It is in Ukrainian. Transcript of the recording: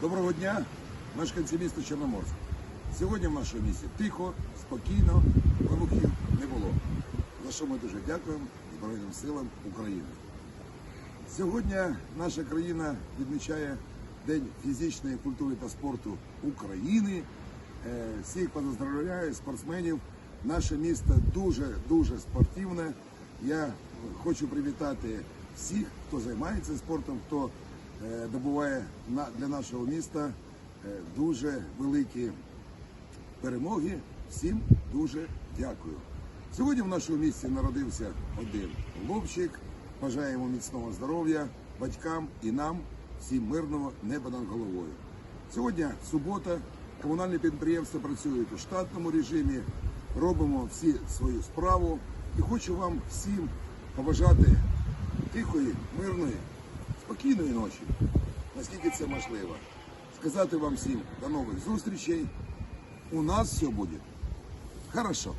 Доброго дня, мешканці міста Чорноморськ. Сьогодні в нашому місті тихо, спокійно, вибухів не було. За що ми дуже дякуємо Збройним силам України. Сьогодні наша країна відмічає День фізичної культури та спорту України. Е, Всіх поздравляю, спортсменів. Наше місто дуже-дуже спортивне. Я хочу привітати всіх, хто займається спортом, хто добуває на- для нашого міста е, дуже великі перемоги. Всім дуже дякую. Сьогодні в нашому місті народився один хлопчик. Бажаємо міцного здоров'я батькам і нам, всім мирного неба над головою. Сьогодні субота, комунальні підприємства працюють у штатному режимі, робимо всі свою справу. І хочу вам всім побажати тихої, мирної, спокійної ночі, наскільки це можливо. Сказати вам всім до нових зустрічей. У нас все буде хорошо.